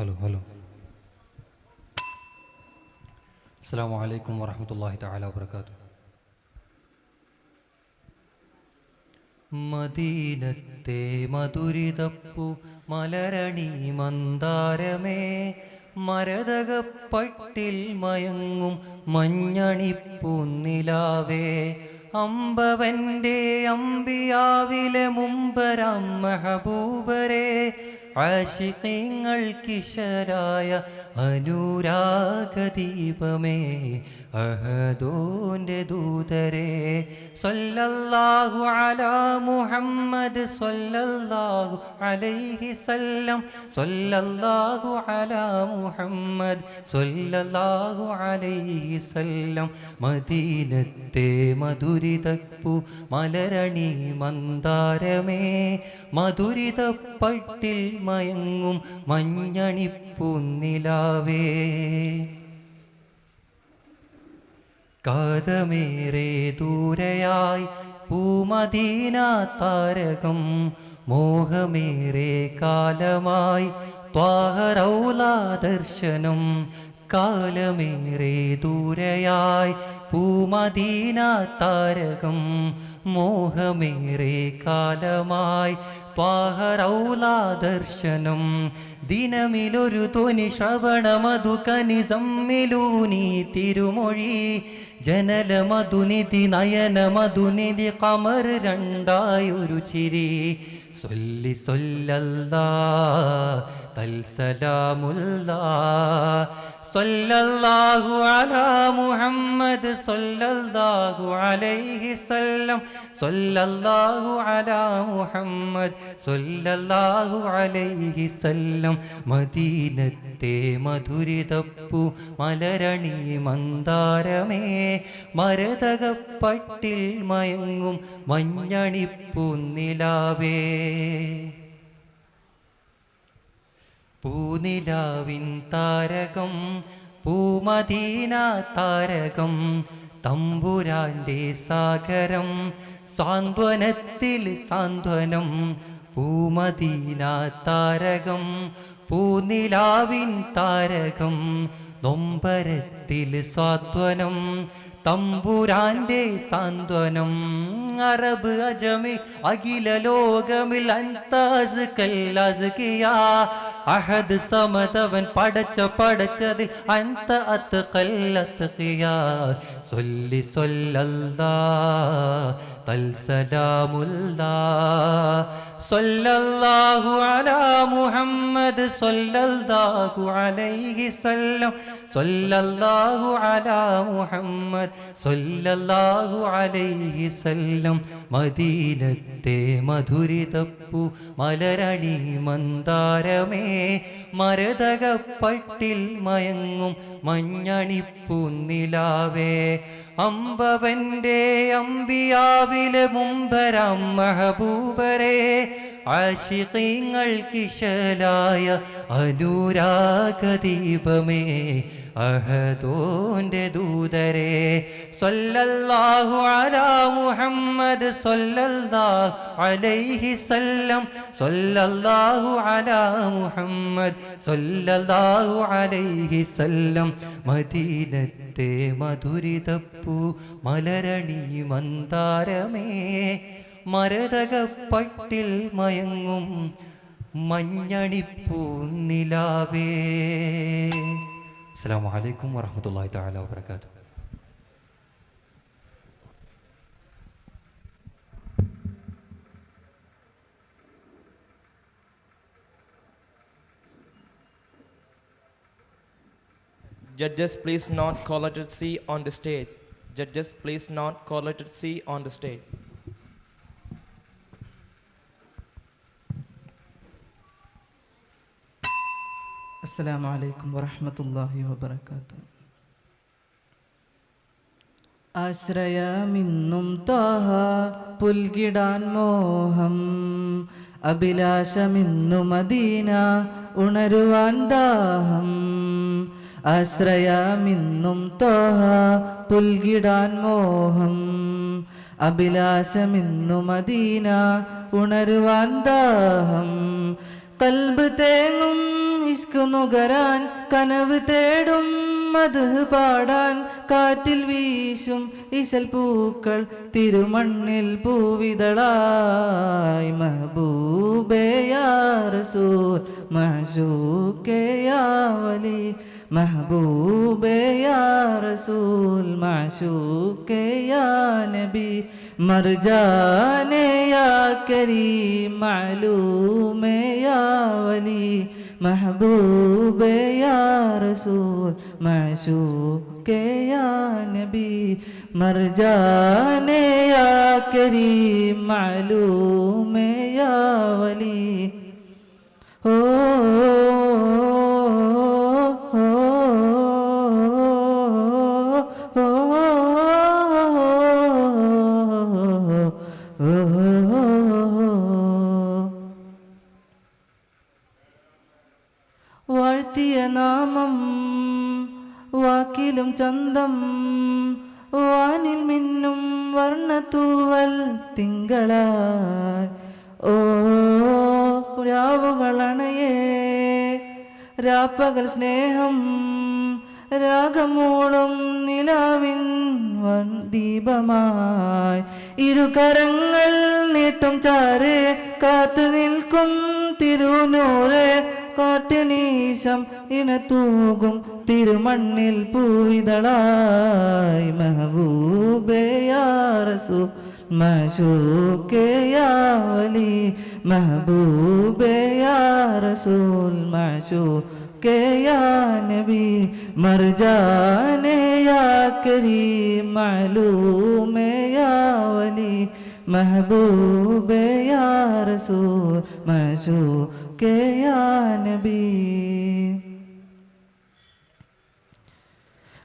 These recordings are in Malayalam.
ഹലോ ഹലോ അസ്സാം വലൈക്കും വറഹമത്തല്ലാഹി താല വബർക്കാത്തു മദീനത്തെ മധുരിതപ്പു മലരണി മന്ദാരമേ. മരതകപ്പട്ടിൽ മയങ്ങും മഞ്ഞണിപ്പൂന്നിലാവേ അമ്പവന്റെ അമ്പിയാവിലെ മുമ്പരാം മഹബൂബരെ. ആശിക്കങ്ങൾക്കിശരായ അനുരാഗദീപമേ അഹദോന്റെ ദൂതരെ സ്വല്ലാഹു അല മുഹമ്മദ് സ്വല്ലാഹു അലൈഹി സല്ലം സ്വല്ലാഹു അല മുഹമ്മദ് സ്വല്ലാഹു അലൈഹി സല്ലം മദീനത്തെ മധുരിതപ്പു മലരണി മന്ദാരമേ മധുരിതപ്പട്ടിൽ മയങ്ങും മഞ്ഞണിപ്പൂന്നിലാവേ കാതമേറെ ദൂരയായി പൂമദീന താരകം മോഹമേറെ കാലമായി ത്വാഹറൗലാ ദർശനം കാലമേറെ ദൂരയായി പൂമദീന താരകം മോഹമേറെ കാലമായി ത്വാഹറൗലാ ദർശനം ദിനമിലൊരു ധ്വനി കനി കനിസമ്മിലൂനി തിരുമൊഴി. ജനല മധുനിധി നയന മധുനിധി കമർ രണ്ടായൊരു ചിരി. സൊല്ലി സൊല്ലല്ലാ തൽസലാമുല്ലാ സല്ലല്ലാഹു അലാ മുഹമ്മദ് സല്ലല്ലാഹു അലൈഹി സല്ലം സല്ലല്ലാഹു അലാ മുഹമ്മദ് സല്ലല്ലാഹു അലൈഹി സല്ലം മദീനത്തെ മധുരിതപ്പു മലരണി മന്ദാരമേ. മരതകപ്പട്ടിൽ മയങ്ങും മഞ്ഞണിപ്പൂന്നിലാവേ പൂനിലാവിൻ താരകം പൂമദീന താരകം തമ്പുരാന്റെ സാഗരം സാന്ത്വനത്തിൽ സാന്ത്വനം പൂമദീന താരകം പൂനിലാവിൻ താരകം നൊമ്പരത്തിൽ സ്വാത്വനം തമ്പുരാന്റെ സാന്ത്വനം. അറബ് അജമി അഖില ലോകമിൽ അന്താസ് കല്ലാസ് കിയാ അഹദ് സമതവൻ പടച്ച പടച്ചതിൽ അന്ത അത്ത് കല്ലത്ത് കിയാ സൊല്ലി സൊല്ലല്ലാ തൽസലാമുല്ലാ സല്ലല്ലാഹു അലാ മുഹമ്മദ് സല്ലല്ലാഹു അലൈഹി സല്ലം സല്ലല്ലാഹു അലാ മുഹമ്മദ് സല്ലല്ലാഹു അലൈഹി സല്ലം മദീനത്തെ മധുരിതപ്പു മലരണി മന്ദാരമേ. മരതകപ്പട്ടിൽ മയങ്ങും മഞ്ഞണിപ്പൂന്നിലാവേ അമ്പവന്റെ അമ്പിയാവിലെ മുമ്പരം മഹബൂബരെ. ആശികങ്ങൾക്കിശലായ അനുരാഗദീപമേ അഹദോന്റെ ദൂതരെ സല്ലല്ലാഹു അലാ മുഹമ്മദ് സല്ലല്ലാഹു അലൈഹി സല്ലം സല്ലല്ലാഹു അലാ മുഹമ്മദ് സല്ലല്ലാഹു അലൈഹി സല്ലം മദീനത്തെ മധുരിതപ്പൂ മലരണി മന്ദാരമേ മരതകപ്പട്ടിൽ മയങ്ങും മഞ്ഞണിപ്പൂന്നിലാവേ അസ്സാം വലൈക്കും വറഹമത്തല്ലാഹി തആല വബറകാതുഹു Judges, please not call letter C on the stage. Judges, please not call letter C on the stage. السلام عليكم ورحمة الله وبركاته ആശ്രയമിന്നും Thaha പുൽകിടാൻ മോഹം അഭിലാഷമിന്നു മദീന ഉണരുവാൻ ദാഹം ആശ്രയമിന്നും തോഹ പുൽകിടാൻ മോഹം അഭിലാഷമിന്നു മദീന ഉണരുവാൻ ദാഹം കൽബ് തേങ്ങും ഇഷ്കു നുകരാൻ കനവ് തേടും മത് പാടാൻ കാറ്റിൽ വീശും ഇശൽ പൂക്കൾ തിരുമണ്ണിൽ പൂവിതളായി. മഹബൂബേയാറസൂർ മഹസൂക്കയാവലി മഹബൂബേയാറസൂൽ മഹസൂക്കയാ നബി. കരീ മാലൂമേ അലി മെഹബൂബേ യാ റസൂൽ മഷൂക്കേ യാ നബി മർജാനേ യാ കരീം മലൂമേ യാ വലി. ഓ ചന്തം വാനിൽ മിന്നും വർണത്തൂവൽ തിങ്കളായി. ഓ രാവുകളണയേ രാപ്പകൽ സ്നേഹം രാഗമൂളും നിലാവിൻ വൻ ദീപമായി. ഇരുകരങ്ങൾ നീട്ടും ചാരെ കാത്തു നിൽക്കും തിരുനൂറ് കാട്ടിനീശം ഇണത്തൂകും തിരുമണ്ണിൽ പൂവിതളായി മെഹബൂബയാറസു മഷൂക്കയാവലി മെഹബൂബയാറസൂൽ മഷൂ के या नबी मर जाने या करीम मालूम या वली महबूब या रसूल मशू നബി.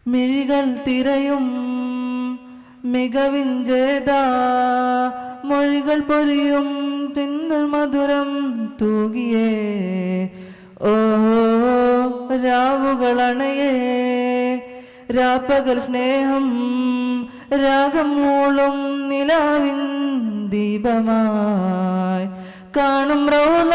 മിഴികൾ തിരയും മികവിൻ ജേതാ. മൊഴികൾ പൊരിയും തിന്നൽ മധുരം തൂകിയേ. ഓ രാവുകളണയേ രാപ്പകൽ സ്നേഹം രാഗം മൂളും നിലാവിൻ ദീപമായി. കാണും റൗല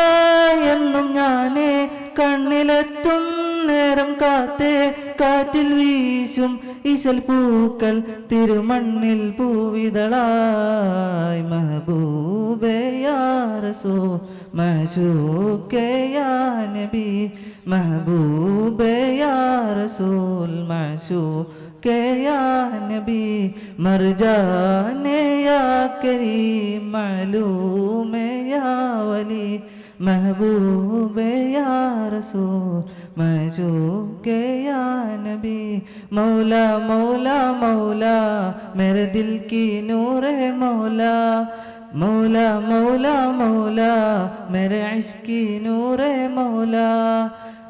എന്നും ഞാനേ. കണ്ണിലെത്തും നേരം കാത്തേ. കാറ്റിൽ വീശും ഇശൽ പൂക്കൾ തിരുമണ്ണിൽ പൂവിതളായി. മഹബൂബയാറസോ മഷൂക്കയാനബി മഹബൂബയാറസോൽ മഷൂക്കയാ നബി. മർ ജാനെ യാ കരീം മാലൂം യാ വലി महबूब या रसूल मशूक या नबी मौला मौला मौला मेरे दिल की नूर है मौला मौला मौला मौला मेरे इश्क की नूर है मौला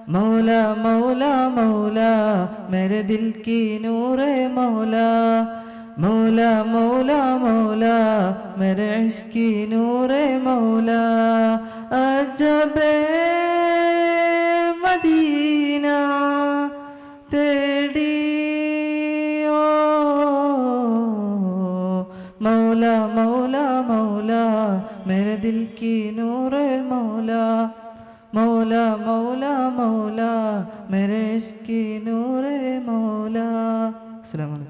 मौला मौला मौला मेरे दिल की नूर है मौला മൗല മൗല മൗല മെരഷ്കി നൂറെ മൗല അജബേ മദീന തേടിയോ മൗല മൗല മൗല മേരെ ദിൽ കി നൂറെ മൗല മൗല മൗല മൗല മെരഷ്കി നൂറെ മൗല. അസ്സലാമു അലൈക്കും.